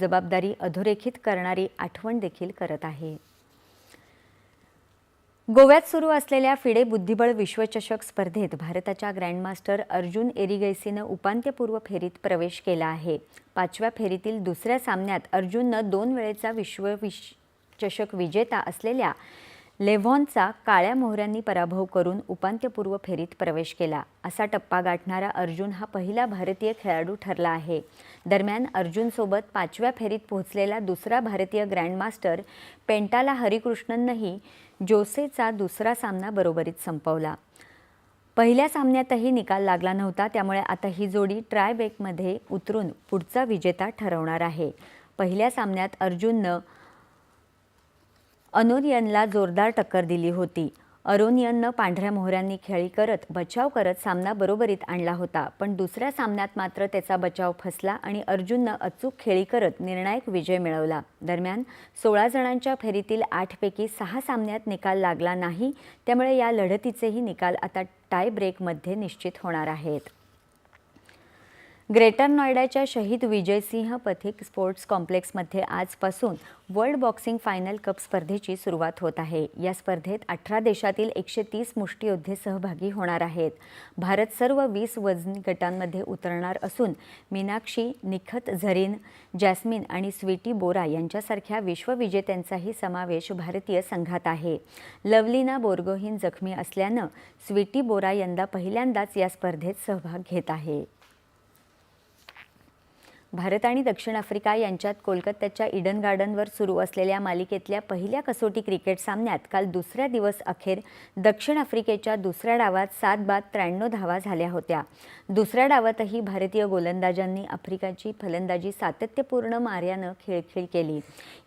जबाबदारी अधोरेखित करणारी आठवण देखील करत आहे. गोव्यात सुरू असलेल्या फिडे बुद्धिबळ विश्वचषक स्पर्धेत भारताच्या ग्रँडमास्टर अर्जुन एरिगैसीनं उपांत्यपूर्व फेरीत प्रवेश केला आहे. पाचव्या फेरीतील दुसऱ्या सामन्यात अर्जुननं दोन वेळेचा विश्व विश चषक विजेता असलेल्या लेव्हॉनचा काळ्या मोहऱ्यांनी पराभव करून उपांत्यपूर्व फेरीत प्रवेश केला. असा टप्पा गाठणारा अर्जुन हा पहिला भारतीय खेळाडू ठरला आहे. दरम्यान अर्जुनसोबत पाचव्या फेरीत पोहोचलेला दुसरा भारतीय ग्रँडमास्टर पेंटाला हरिकृष्णननंही जोसेचा दुसरा सामना बरोबरीत संपवला. पहिल्या सामन्यातही निकाल लागला नव्हता त्यामुळे आता ही जोडी ट्रायबेकमध्ये उतरून पुढचा विजेता ठरवणार आहे. पहिल्या सामन्यात अर्जुननं अनोनियनला जोरदार टक्कर दिली होती. अरोनियननं पांढऱ्या मोहऱ्यांनी खेळी करत बचाव करत सामना बरोबरीत आणला होता. पण दुसऱ्या सामन्यात मात्र त्याचा बचाव फसला आणि अर्जुननं अचूक खेळी करत निर्णायक विजय मिळवला. दरम्यान सोळा जणांच्या फेरीतील आठपैकी सहा सामन्यात निकाल लागला नाही त्यामुळे या लढतीचेही निकाल आता टाय ब्रेकमध्ये निश्चित होणार आहेत. ग्रेटर नोएडाच्या शहीद विजयसिंह पथिक स्पोर्ट्स कॉम्प्लेक्समध्ये आजपासून वर्ल्ड बॉक्सिंग फायनल कप स्पर्धेची सुरुवात होत आहे. या स्पर्धेत अठरा देशातील एकशे तीस मुष्टियोद्धे सहभागी होणार आहेत. भारत सर्व वीस वजनी गटांमध्ये उतरणार असून मीनाक्षी निखत झरीन जॅस्मिन आणि स्वीटी बोरा यांच्यासारख्या विश्वविजेत्यांचाही समावेश भारतीय संघात आहे. लवलीना बोर्गोहीन जखमी असल्यानं स्वीटी बोरा यंदा पहिल्यांदाच या स्पर्धेत सहभाग घेत आहे. भारत आणि दक्षिण आफ्रिका यांच्यात कोलकात्याच्या इडन गार्डनवर सुरू असलेल्या मालिकेतल्या पहिल्या कसोटी क्रिकेट सामन्यात काल दुसऱ्या दिवस अखेर दक्षिण आफ्रिकेच्या दुसऱ्या डावात सात बाद त्र्याण्णव धावा झाल्या होत्या. दुसऱ्या डावातही भारतीय गोलंदाजांनी आफ्रिकाची फलंदाजी सातत्यपूर्ण मार्यानं खेळखेळ केली.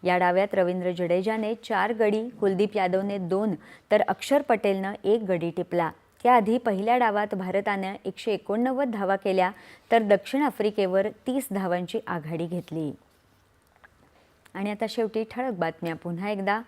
या डाव्यात रवींद्र जडेजाने चार गडी कुलदीप यादवने दोन तर अक्षर पटेलनं एक गडी टिपला. त्याआधी पहिल्या डावात भारतानं एकशे एकोणनव्वद धावा केल्या तर दक्षिण आफ्रिकेवर तीस धावांची आघाडी घेतली. आणि आता शेवटी ठळक बातम्या पुन्हा एकदा.